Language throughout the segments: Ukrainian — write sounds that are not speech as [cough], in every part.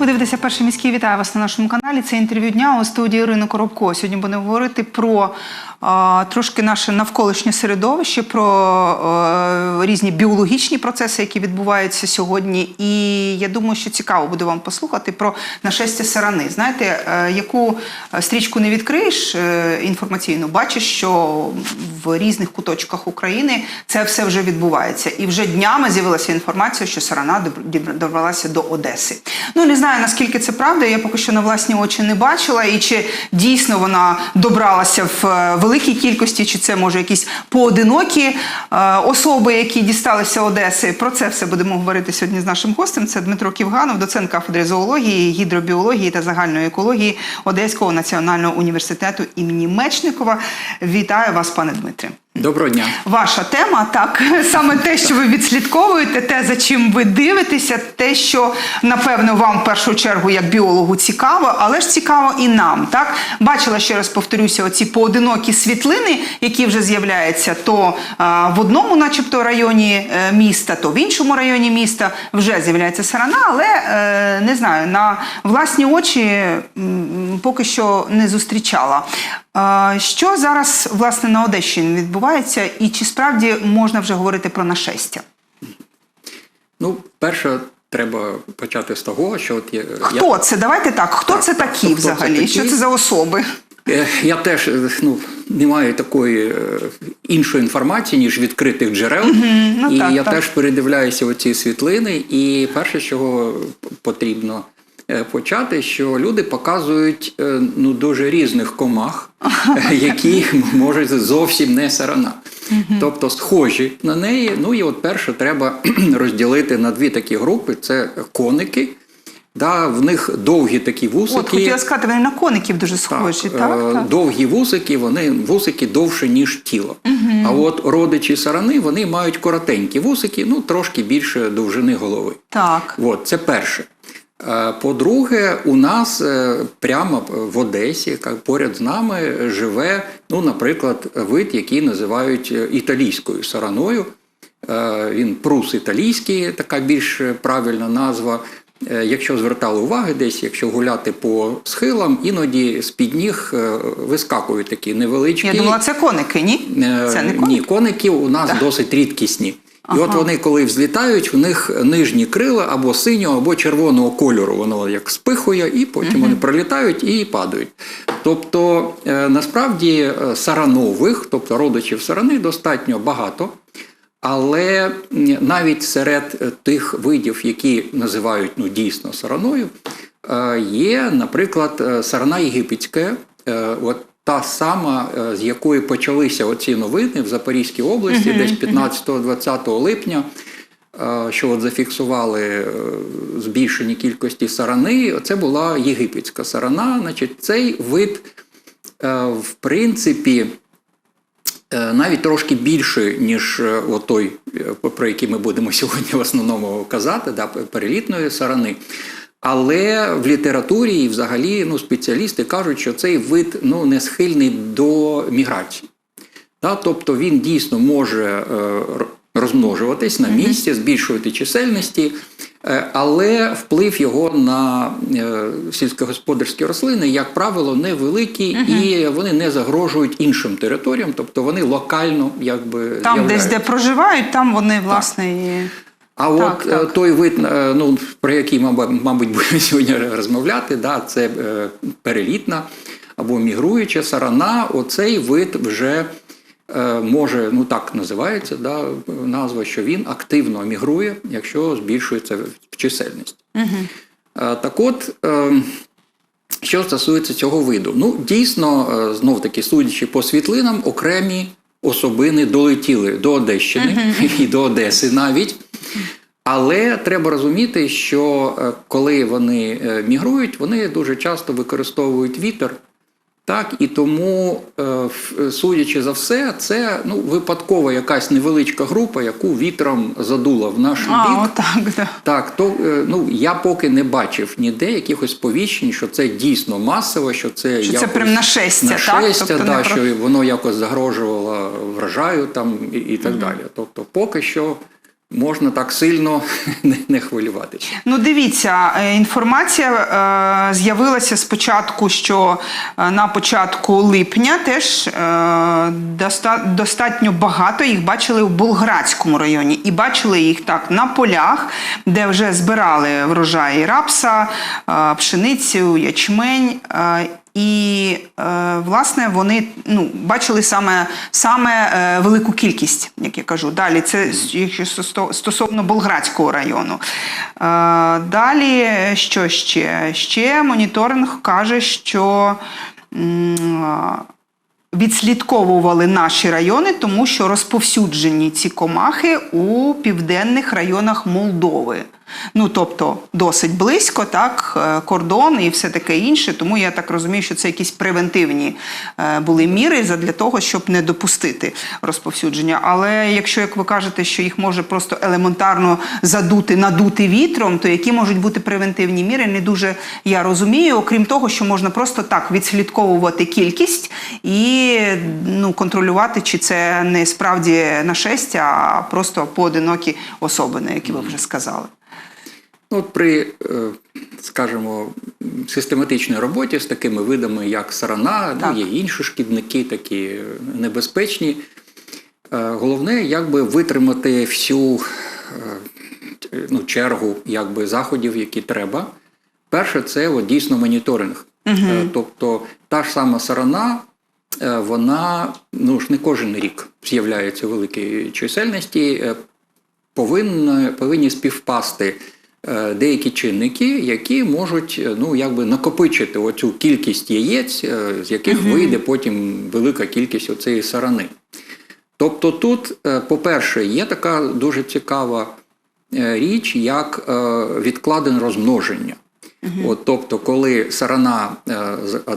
Ви дивитеся перший міський вітаю вас на нашому каналі. Це інтерв'ю дня у студії Ірини Коробко. Сьогодні будемо говорити про трошки наше навколишнє середовище, про різні біологічні процеси, які відбуваються сьогодні. І я думаю, що цікаво буде вам послухати про нашестя сарани. Знаєте, е, яку стрічку не відкриєш е, інформаційну, бачиш, що в різних куточках України це все вже відбувається. І вже днями з'явилася інформація, що сарана добралася до Одеси. Ну не знаю наскільки це правда. Я поки що на власні очі не бачила, і чи дійсно вона добралася в е, великій кількості, чи це може якісь поодинокі е, особи, які дісталися Одеси. Про це все будемо говорити сьогодні з нашим гостем. Це Дмитро Ківганов, доцент кафедри зоології, гідробіології та загальної екології Одеського національного університету імені Мечникова. Вітаю вас, пане Дмитре. Доброго дня. Ваша тема, так [laughs] саме те, що ви відслідковуєте, те, за чим ви дивитеся, те, що напевно вам в першу чергу як біологу цікаво, але ж цікаво і нам. Так бачила ще раз повторюся, оці поодинокі світлини, які вже з'являються, то а, в одному, начебто, районі е, міста, то в іншому районі міста вже з'являється сарана, але е, не знаю, на власні очі м, поки що не зустрічала. Що зараз власне на Одещині відбувається, і чи справді можна вже говорити про нашестя? Ну, перше, треба почати з того, що от я, Хто це? Давайте так. Хто Так, це так, такі хто це взагалі? такі? Що це за особи? я, я теж е, ну, не маю такої е, іншої інформації, ніж відкритих джерел. ну і так, я так. теж передивляюся оці світлини, і перше, чого потрібно е, почати, що люди показують е, ну, дуже різних комах, е, [laughs] які можуть зовсім не сарана. Тобто схожі на неї. Ну і от перше треба [clears throat] розділити на дві такі групи: це коники. Да, в них довгі такі вусики. От хотіла сказати, вони на коників дуже схожі, так? е, так? Довгі вусики, вони вусики довше, ніж тіло. А от родичі сарани вони мають коротенькі вусики, ну трошки більше довжини голови. Так. От, це перше. Е, По-друге, у нас е, прямо в Одесі, поряд з нами, живе, ну, наприклад, вид, який називають е, італійською сараною. Він прус італійський, така більш правильна назва. Якщо звертали уваги десь, якщо гуляти по схилам, іноді з-під ніг е, вискакують такі невеличкі. Я думала, це коники, ні? Це не Ні, коники? коники у нас досить рідкісні. І Ага. от вони, коли взлітають, в них нижні крила або синього, або червоного кольору. Воно як спихує, і потім вони пролітають і падають. Тобто, е, насправді е, саранових, тобто родичів сарани, достатньо багато. Але навіть серед е, тих видів, які називають ну, дійсно сараною, є, наприклад, сарана єгипетська, от та сама, е, з якої почалися оці новини в Запорізькій області, десь 15-20 липня. е, Що от зафіксували е, збільшені кількості сарани, це була єгипетська сарана. Значить, цей вид, в принципі, навіть трошки більше, ніж отой, е, про який ми будемо [laughs] сьогодні в основному казати, да, перелітної сарани. Але в літературі і взагалі ну, спеціалісти кажуть, що цей вид ну, не схильний до міграції. Да, тобто він дійсно може е, розмножуватись на місці, збільшувати чисельності, е, але вплив його на е, сільськогосподарські рослини, як правило, невеликий і вони не загрожують іншим територіям, тобто вони локально якби Там десь, де проживають, там вони, власне, і. А Так, от е, так. той вид, е, ну, про який, мабуть, [laughs] будемо сьогодні розмовляти, да, це е, перелітна або мігруюча сарана. Оцей вид вже може, ну так називається да, назва, що він активно мігрує, якщо збільшується в чисельність. Е, Так от. що стосується цього виду, ну дійсно, знов таки, судячи по світлинам, окремі особини долетіли до Одещини [laughs] і до Одеси навіть. Але треба розуміти, що е, коли вони е, мігрують, вони дуже часто використовують вітер. Так, і тому, е, судячи за все, це ну, випадкова якась невеличка група, яку вітром задула в наш А, бік. отак, да. Так, то ну я поки не бачив ніде якихось повіщень, що це дійсно масово, що це Що це прям нашестя, так? Тобто да, що воно якось загрожувало врожаю там і, і так далі. Тобто, поки що можна так сильно [laughs] не, хвилюватися. Ну, дивіться, е, інформація е, з'явилася спочатку, що е, на початку липня теж е, доста- достатньо багато їх бачили в Болградському районі. І бачили їх так на полях, де вже збирали врожаї рапса, е, пшеницю, ячмень. е, і е, власне вони ну, бачили саме, саме е, велику кількість, як я кажу. Далі це стосовно Болградського району. Е, далі що ще? Ще моніторинг каже, що. Відслідковували наші райони, тому що розповсюджені ці комахи у південних районах Молдови. Ну тобто досить близько, так, е, кордон і все таке інше. Тому я так розумію, що це якісь превентивні е, були міри для того, щоб не допустити розповсюдження. Але якщо, як ви кажете, що їх може просто елементарно задути, надути вітром, то які можуть бути превентивні міри, не дуже я розумію. Окрім того, що можна просто так відслідковувати кількість і ну, контролювати, чи це не справді нашестя, а просто поодинокі особини, які ви вже сказали. Ну, От при, е, скажімо, систематичній роботі з такими видами, як сарана, Так. ну, є інші шкідники, такі небезпечні. Е, Головне, якби витримати всю е, ну, чергу якби, заходів, які треба. Перше, це от, дійсно моніторинг. Е, Тобто та ж сама сарана, вона ну, ж не кожен рік з'являється великій чисельності. Е, повинні, повинні співпасти деякі чинники, які можуть е, ну, якби накопичити оцю кількість яєць, е, з яких вийде потім велика кількість оцеї сарани. Тобто тут, е, по-перше, є така дуже цікава е, річ, як відкладен відкладене розмноження. От, тобто, коли сарана е,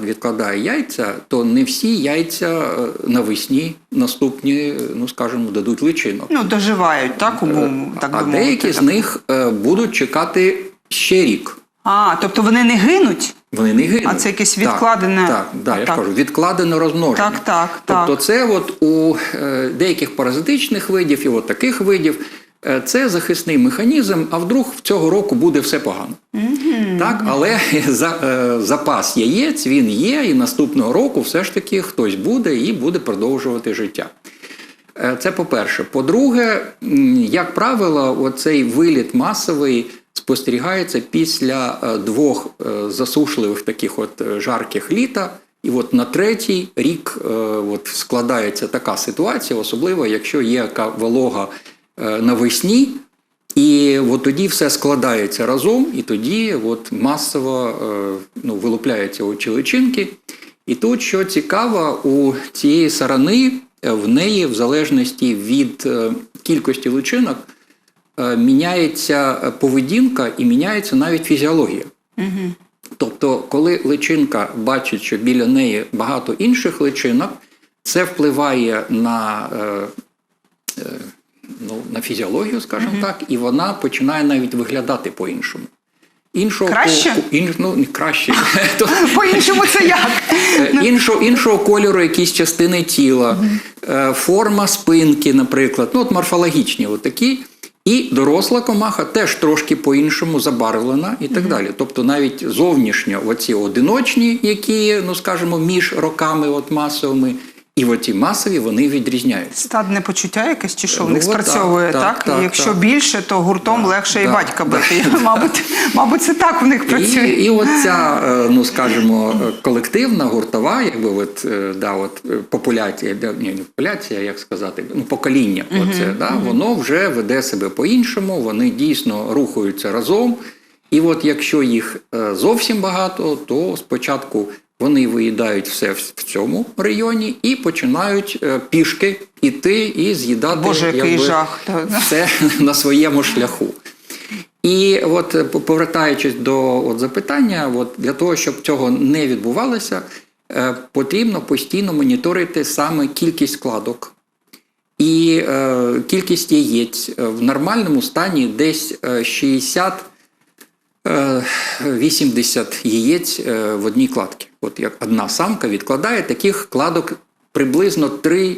відкладає яйця, то не всі яйця е, навесні наступні, е, ну скажімо, дадуть личинок. Ну, доживають, так, умовно, так а би мовити. деякі з так. них е, будуть чекати ще рік. А, тобто вони не гинуть? Вони не гинуть. А це якесь Так, відкладене- Так, да, я Так. ж кажу, відкладене розмноження. Так, так, Тобто, це от у деяких паразитичних видів і от таких видів. Е, Це захисний механізм, а вдруг в цього року буде все погано. Так, але [laughs] за, е, запас яєць він є, і наступного року все ж таки хтось буде і буде продовжувати життя. Е, Це по-перше. По-друге, як правило, оцей виліт масовий спостерігається після е, двох е, засушливих таких от жарких літа. І от на третій рік е, от складається така ситуація, особливо якщо є яка волога навесні, і от тоді все складається разом, і тоді от масово е, ну, вилупляються оці личинки. І тут, що цікаво, у цієї сарани е, в неї, в залежності від е, кількості личинок, е, міняється е, поведінка і міняється навіть фізіологія. Тобто, коли личинка бачить, що біля неї багато інших личинок, це впливає на, е, е, ну, на фізіологію, скажімо так, і вона починає навіть виглядати по-іншому. Іншого Краще? ко- ін- ну, не краще. [laughs] По-іншому це як? Е, іншого, іншого кольору якісь частини тіла, е, форма спинки, наприклад, ну от морфологічні от такі. І доросла комаха теж трошки по-іншому забарвлена і так далі. Тобто навіть зовнішньо оці одиночні, які, ну скажімо, між роками от масовими, і оці масові вони відрізняються. Стадне почуття якесь чи що в Ну, них спрацьовує, так, так? так, так, Якщо так. більше, то гуртом легше і батька бити. да. [laughs] Мабуть, мабуть, це так в них працює. і от ця, е, ну скажімо, е, колективна гуртова, якби от, е, да, от популяція, ні, не популяція, як сказати, ну покоління, оце, да, воно вже веде себе по-іншому, вони дійсно рухаються разом. І от якщо їх зовсім багато, то спочатку вони виїдають все в цьому районі і починають е, пішки іти і з'їдати Боже, який якби, жах. Все [laughs] на своєму шляху. І от е, повертаючись до от запитання, от для того, щоб цього не відбувалося, е, потрібно постійно моніторити саме кількість складок і е, кількість яєць в нормальному стані десь е, 60 е, 80 яєць е, в одній кладці. От як одна самка відкладає таких кладок приблизно 3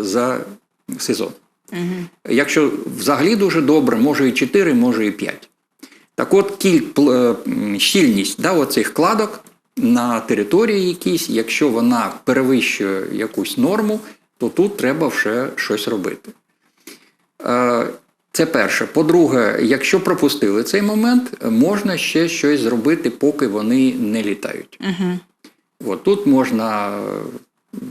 за сезон. Якщо взагалі дуже добре, може і 4, може і 5. Так от кіль, е, щільність да, оцих кладок на території якійсь, якщо вона перевищує якусь норму, то тут треба вже щось робити. Це перше. По-друге, якщо пропустили цей момент, можна ще щось зробити, поки вони не літають. Угу. От тут можна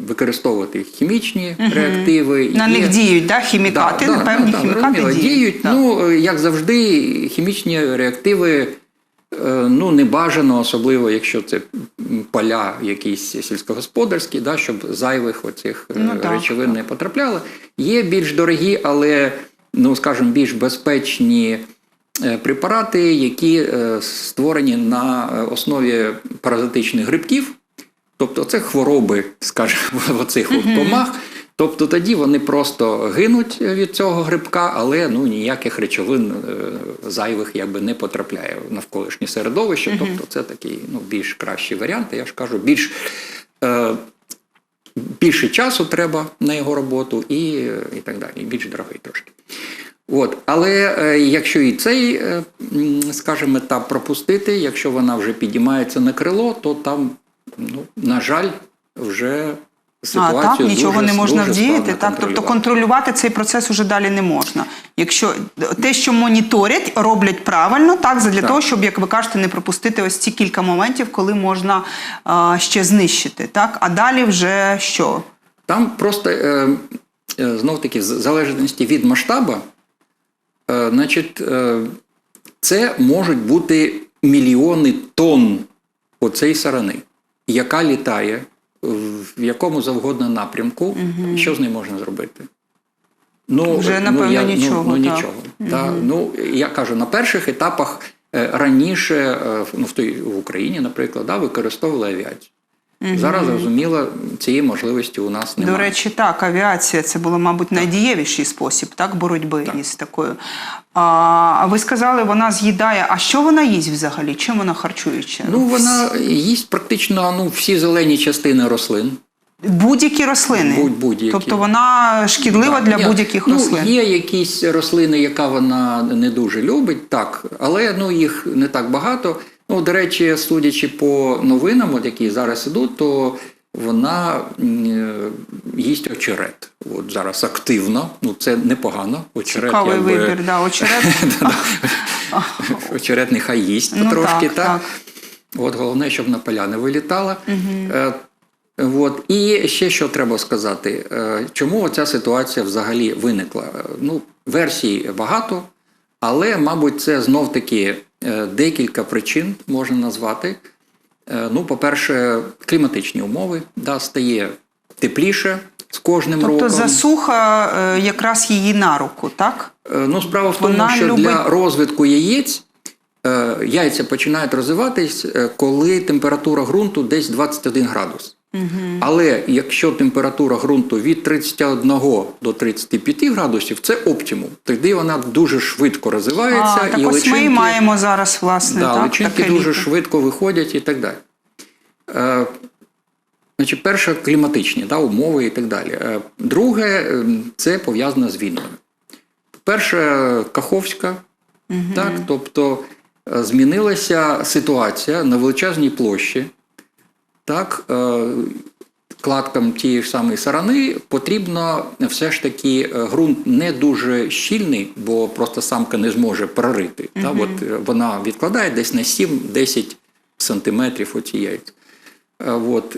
використовувати хімічні реактиви. На Є- них діють да, хімікати, Да, да, певні да, да, хімікати діють. діють. да. Ну, як завжди, хімічні реактиви е, ну, не бажано, особливо якщо це поля якісь сільськогосподарські, да, щоб зайвих оцих е, Ну, так, речовин не потрапляло. Є більш дорогі, але, ну, скажімо, більш безпечні е, препарати, які е, створені на е, основі паразитичних грибків. Тобто це хвороби, скажімо, [laughs] в оцих от комах. Тобто тоді вони просто гинуть від цього грибка, але ну ніяких речовин зайвих якби не потрапляє в навколишнє середовище. Тобто це такий ну, більш кращий варіант. Я ж кажу, більш е, більше часу треба на його роботу і, і так далі, більш дорогий трошки. От, але е, якщо і цей, е, скажімо, етап пропустити, якщо вона вже підіймається на крило, то там, ну, на жаль, вже А ситуацію так нічого дуже, не можна вдіяти. Так, тобто контролювати. цей процес уже далі не можна. Якщо те, що моніторять, роблять правильно, так задля Так. того, щоб, як ви кажете, не пропустити ось ці кілька моментів, коли можна а, ще знищити. Так, а далі вже що? Там просто е, е, знов таки, в залежності від масштабу, е, значить, е, це можуть бути мільйони тонн оцеї сарани, яка літає в якому завгодно напрямку, що з нею можна зробити? Ну, Вже, напевно, нічого, Ну, ну, так. нічого. Та, ну, я кажу, на перших етапах е, раніше, е, ну, в, той, в Україні, наприклад, да, використовували авіацію. Зараз, зрозуміло, цієї можливості у нас немає. До речі, так, авіація це було, мабуть, найдієвіший спосіб так, боротьби Так. із такою. А, ви сказали, вона з'їдає. А що вона їсть взагалі? Чим вона харчується? Ну, вона їсть практично ну, всі зелені частини рослин. Будь-які рослини. Будь- будь-які. Тобто вона шкідлива Да, для будь-яких ну, рослин. Є якісь рослини, яка вона не дуже любить, так, але ну, їх не так багато. Ну, до речі, судячи по новинам, от, які зараз ідуть, то вона е, їсть очерет. От зараз активно, ну це непогано. Очерет, Цікавий якби- вибір, да, очерет. [laughs] [laughs] очерет нехай їсть Ну, потрошки, так, так. От головне, щоб на поля не вилітала. Е, От. І ще що треба сказати, Е, чому ця ситуація взагалі виникла? Ну, версій багато, але, мабуть, це знов таки декілька причин можна назвати. Е, Ну, по-перше, кліматичні умови, да, стає тепліше з кожним Тобто роком. засуха е, якраз її на руку, так? Е, Ну, справа в тому, Вона що любить- для розвитку яєць е, яйця починають розвиватись, е, коли температура ґрунту десь 21 градус. Але якщо температура ґрунту від 31 до 35 градусів, це оптимум. Тоді вона дуже швидко розвивається а, так і ось личинки, ми маємо зараз, власне, да, так, личинки дуже літо. швидко виходять і так далі. Е, Значить, перше кліматичні да, умови і так далі. Е, Друге, це пов'язано з війною. Перше, Каховська, так, тобто е, змінилася ситуація на величезній площі. Так, е, кладкам тієї ж самої сарани потрібно все ж таки е, ґрунт не дуже щільний, бо просто самка не зможе прорити. Так, от е, вона відкладає десь на 7-10 сантиметрів оці яйця. От,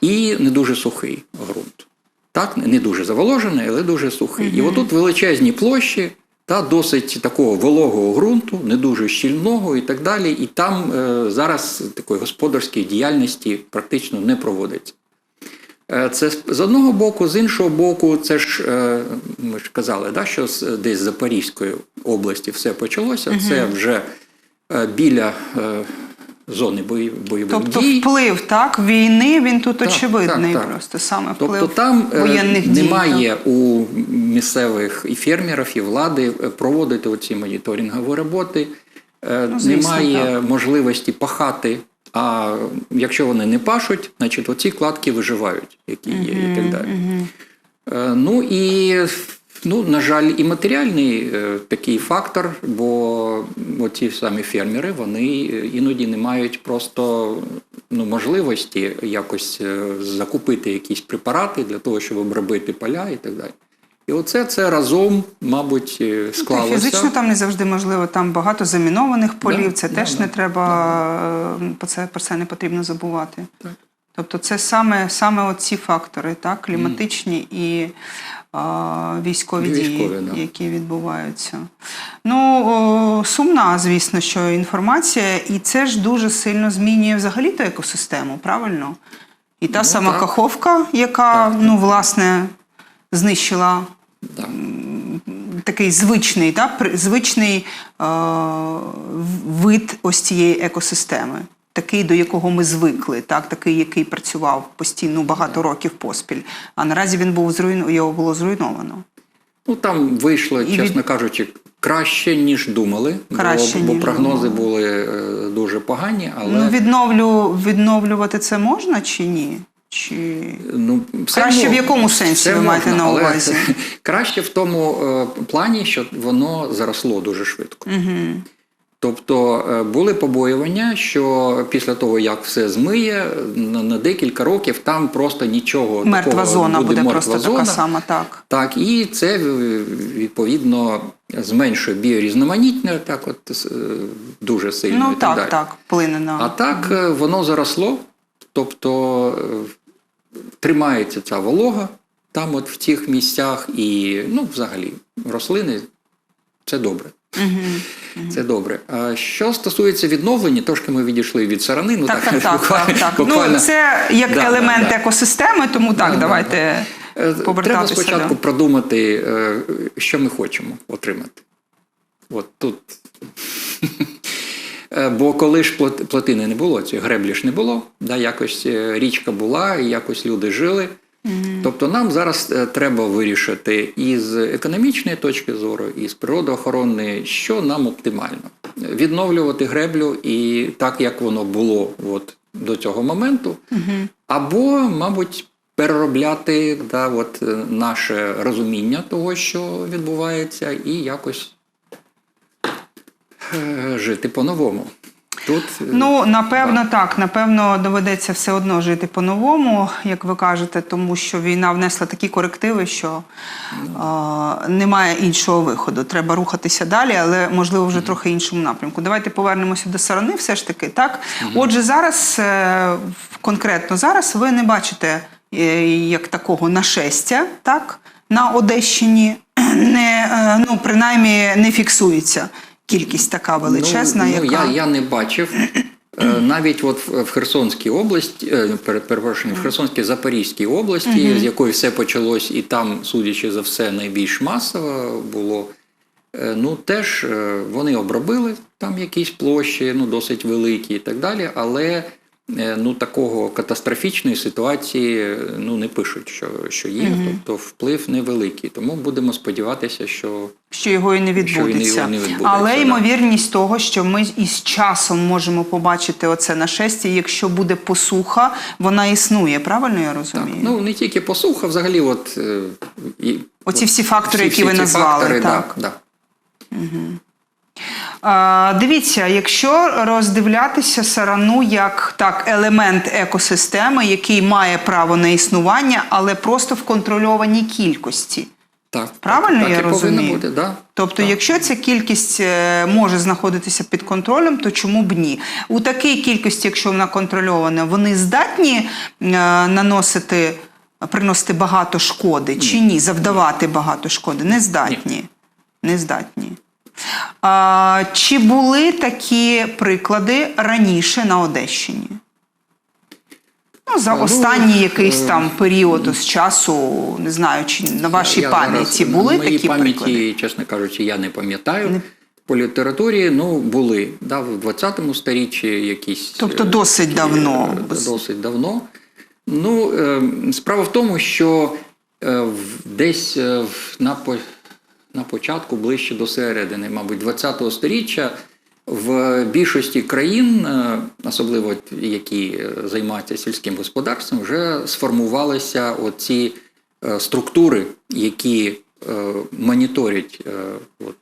і не дуже сухий ґрунт. Так, не дуже заволожений, але дуже сухий. І отут величезні площі, та досить такого вологого ґрунту, не дуже щільного і так далі. І там е, зараз такої господарської діяльності практично не проводиться. Е, Це з- одного боку, з іншого боку, це ж е, ми ж казали, да, що десь з Запорізької області все почалося. Це вже е, біля зони бої- бойових Тобто дій. вплив так, війни він тут Так, очевидний так, так. просто саме вплив Тобто там е, воєнних дій. немає у місцевих і фермерів, і влади е, проводити оці моніторингові роботи, Е, Ну, звісно, немає можливості пахати. А якщо вони не пашуть, значить оці кладки виживають, які є, і так далі. Ну і Ну, на жаль, і матеріальний е, такий фактор, бо ці самі фермери вони е, іноді не мають просто ну, можливості якось е, закупити якісь препарати для того, щоб обробити поля і так далі. І оце це разом, мабуть, Ну, склалося. Фізично там не завжди можливо, там багато замінованих полів, Да, це да, теж да, не треба, е, про це, про це не потрібно забувати. Так. Тобто це саме, саме оці фактори, так, кліматичні і а, військові, Військові, дії, да. які відбуваються. Ну, сумна, звісно, що інформація, і це ж дуже сильно змінює взагалі ту екосистему, правильно? І та Ну, сама так. каховка, яка, Так. ну, власне, знищила Да. такий звичний, та, звичний е, вид ось цієї екосистеми, такий, до якого ми звикли, так, такий, який працював постійно багато років поспіль. А наразі він був зруйно, його було зруйновано. Ну там вийшло, І чесно від- кажучи, краще, ніж думали. Краще, бо, бо прогнози думали. були е, дуже погані, але Ну, відновлю, відновлювати це можна чи ні? Чи... Ну, все Краще в якому сенсі все ви маєте на увазі? [laughs] Краще в тому е, плані, що воно заросло дуже швидко. Угу. Тобто е, були побоювання, що після того, як все змиє, на, декілька років там просто нічого Мертва такого зона буде, буде мертва просто зона. така сама, так. Так, і це е, відповідно зменшує біорізноманіття, так от е, дуже сильно. Ну і так, так, далі. так, вплине на. А так воно заросло, тобто тримається ця волога там, от в цих місцях, і ну, взагалі, рослини це добре. Угу. Це добре. А що стосується відновлення, трошки ми відійшли від сарани. Ну, Так, так, так, буквально, [laughs] так, так. буквально. Ну, це як Да, елемент да, да. екосистеми, тому так, Да, да, давайте Е, Треба спочатку до- продумати, е, що ми хочемо отримати. От тут. [laughs] Е, Бо коли ж плотини не було, цієї греблі ж не було, да, якось річка була, і якось люди жили. Тобто нам зараз е, треба вирішити із економічної точки зору, і з природоохоронної, що нам оптимально. Відновлювати греблю і так, як воно було от, до цього моменту, або, мабуть, переробляти да, от, е, наше розуміння того, що відбувається, і якось е, жити по-новому. Тут е, Ну, напевно, так. Напевно, доведеться все одно жити по-новому, як ви кажете, тому що війна внесла такі корективи, що е, немає іншого виходу. Треба рухатися далі, але можливо вже трохи іншому напрямку. Давайте повернемося до сарани, все ж таки. Так, отже, зараз е, конкретно зараз ви не бачите е, як такого нашестя, так на Одещині, [clears throat] не е, ну принаймні не фіксується. Кількість така величезна, ну, ну, яка я, я не бачив. Е, Навіть от в Херсонській області, е, перепрошую, в Херсонській Запорізькій області, з якої все почалось, і там, судячи за все, найбільш масово було. е, Ну, теж вони обробили там якісь площі, ну, досить великі і так далі, але ну, такого катастрофічної ситуації е, ну, не пишуть, що, що є, тобто вплив невеликий. Тому будемо сподіватися, що що його і не Що і не- відбудеться. Але да. ймовірність того, що ми із часом можемо побачити оце нашестя, якщо буде посуха, вона існує. Правильно я Так, розумію? ну не тільки посуха, взагалі, от е, і, Оці всі фактори, всі- які всі ви назвали, фактори, так. Да, да. А, дивіться, якщо роздивлятися сарану як так, елемент екосистеми, який має право на існування, але просто в контрольованій кількості. Так, Правильно так, я так розумію? бути, да. Тобто, так. якщо ця кількість е, може знаходитися під контролем, то чому б ні? У такій кількості, якщо вона контрольована, вони здатні е, наносити, приносити багато шкоди чи ні? Завдавати багато шкоди? Не здатні. Не здатні. А, чи були такі приклади раніше на Одещині? Ну, за Ну, останній якийсь е, там період з часу, не знаю, чи на вашій Я пам'яті були на такі пам'яті, приклади? чесно кажучи, я не пам'ятаю. Не- По літературі ну, були да, в 20-му сторіччі якісь. Тобто е, досить такі, давно. е, Досить давно. Ну, е, справа в тому, що е, десь е, на, на початку, ближче до середини, мабуть, 20-го сторіччя, в більшості країн, е, особливо які е, займаються сільським господарством, вже сформувалися оці е, структури, які моніторять от,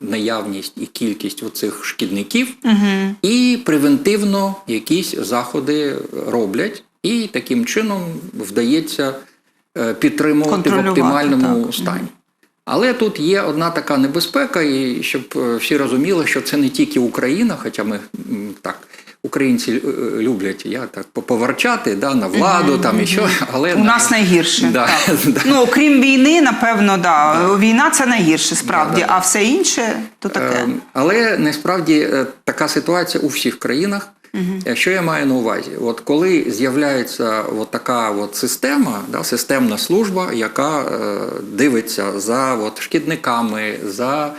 наявність і кількість оцих шкідників, і превентивно якісь заходи роблять, і таким чином вдається підтримувати в оптимальному так. стані. Але тут є одна така небезпека, і щоб е, всі розуміли, що це не тільки Україна, хоча ми так. Українці е, е, люблять я так поповарчати да, на владу, там і що, але У нас найгірше. Да, так. [laughs] да. Ну, окрім війни, напевно, да. Війна це найгірше справді, Да, да, да. а все інше то таке. Ем, Але насправді е, така ситуація у всіх країнах. Е, Що я маю на увазі? От коли з'являється от така от система, да, системна служба, яка е, дивиться за от шкідниками, за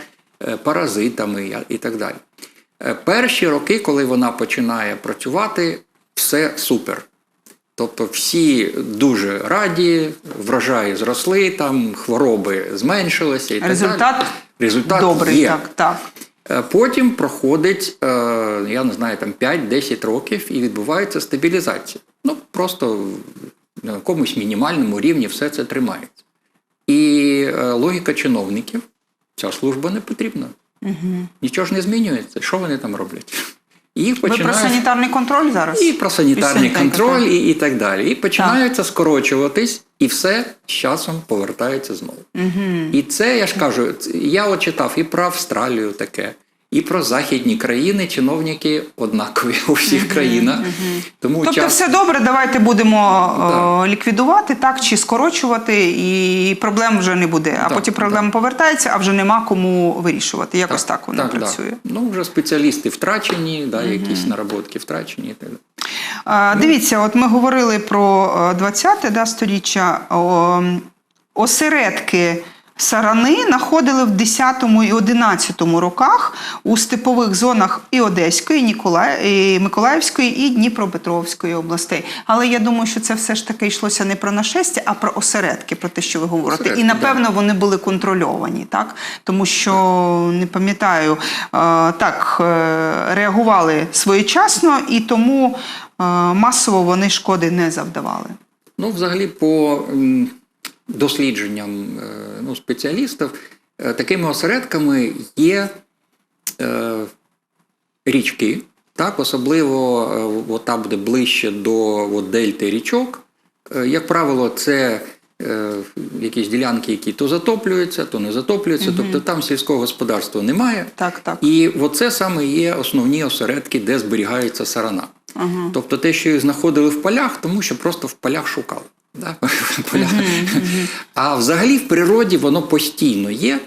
е, паразитами і так далі. Е, перші роки, коли вона починає працювати, все супер. Тобто всі дуже раді, врожаї зросли, там хвороби зменшилися і так Результат далі. Результат Добрий, є. так, так. Е, Потім проходить, е, я не знаю, там 5-10 років і відбувається стабілізація. Ну, просто на якомусь мінімальному рівні все це тримається. І е, логіка чиновників, ця служба не потрібна. Угу. Нічого ж не змінюється. Що вони там роблять? І Їх Ви про санітарний контроль зараз? І про санітарний І контроль, і, і так далі. І починаються скорочуватись, і все з часом повертається знову. Угу. І це я ж кажу, я от читав і про Австралію таке, і про західні країни. Чиновники однакові у всіх країнах. Тому Тобто час... все добре, давайте будемо Да. е, ліквідувати так чи скорочувати, і проблем вже не буде. А Да, потім проблема повертається, а вже нема кому вирішувати. Якось так, воно працює. Да. Ну, вже спеціалісти втрачені, да, якісь наработки втрачені і так далі. А, Дивіться, от ми говорили про е, 20-те да, сторіччя. Осередки сарани знаходили в 10 і 11 роках у степових зонах і Одеської, і, Ніколаїв, і Миколаївської, і Дніпропетровської областей. Але я думаю, що це все ж таки йшлося не про нашестя, а про осередки, про те, що ви говорите. Осередки, і напевно вони були контрольовані, так? Тому що не пам'ятаю, е, так е, реагували своєчасно і тому е, масово вони шкоди не завдавали. Ну, взагалі, по дослідженням е, ну, спеціалістів, е, такими осередками є е, річки, так, особливо от там буде ближче до от, дельти річок. Як правило, це е, якісь ділянки, які то затоплюються, то не затоплюються, тобто там сільського господарства немає. Так, так. І оце саме є основні осередки, де зберігається сарана. Тобто те, що їх знаходили в полях, тому що просто в полях шукали. Да? [laughs] В полях. А взагалі в природі воно постійно є.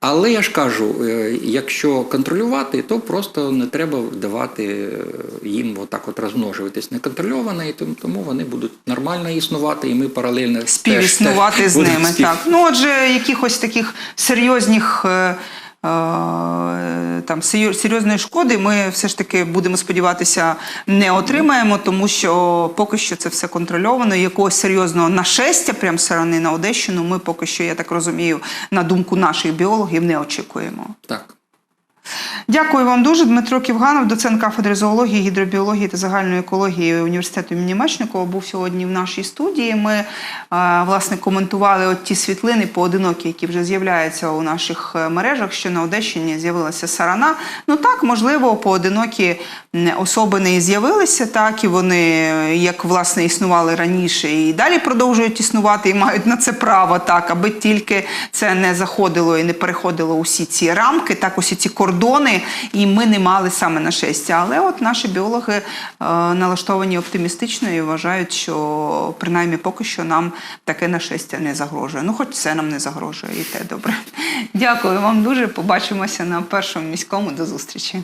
Але я ж кажу, е, якщо контролювати, то просто не треба давати е, їм отак от розмножуватись неконтрольовано, і тому- вони будуть нормально існувати, і ми паралельно співіснувати теж з ними. спів- Так. Ну, отже, якихось таких серйозних. Е, Там серйоз- серйозної шкоди ми все ж таки будемо сподіватися не отримаємо, тому що поки що це все контрольовано. Якогось серйозного нашестя прям сторони на Одещину. Ми поки що, я так розумію, на думку наших біологів не очікуємо. Так. Дякую вам дуже. Дмитро Ківганов, доцент кафедри зоології, гідробіології та загальної екології університету імені Мечникова, був сьогодні в нашій студії. Ми е, власне коментували от ті світлини поодинокі, які вже з'являються у наших е, мережах, що на Одещині з'явилася сарана. Ну так, можливо, поодинокі м, особини і з'явилися, так і вони, як власне існували раніше, і далі продовжують існувати і мають на це право, так, аби тільки це не заходило і не переходило усі ці рамки, так усі ці кордони, і ми не мали саме нашестя. Але от наші біологи е, налаштовані оптимістично і вважають, що принаймні поки що нам таке нашестя не загрожує. Ну, хоч це нам не загрожує, і те добре. Дякую вам дуже. Побачимося на першому міському. До зустрічі.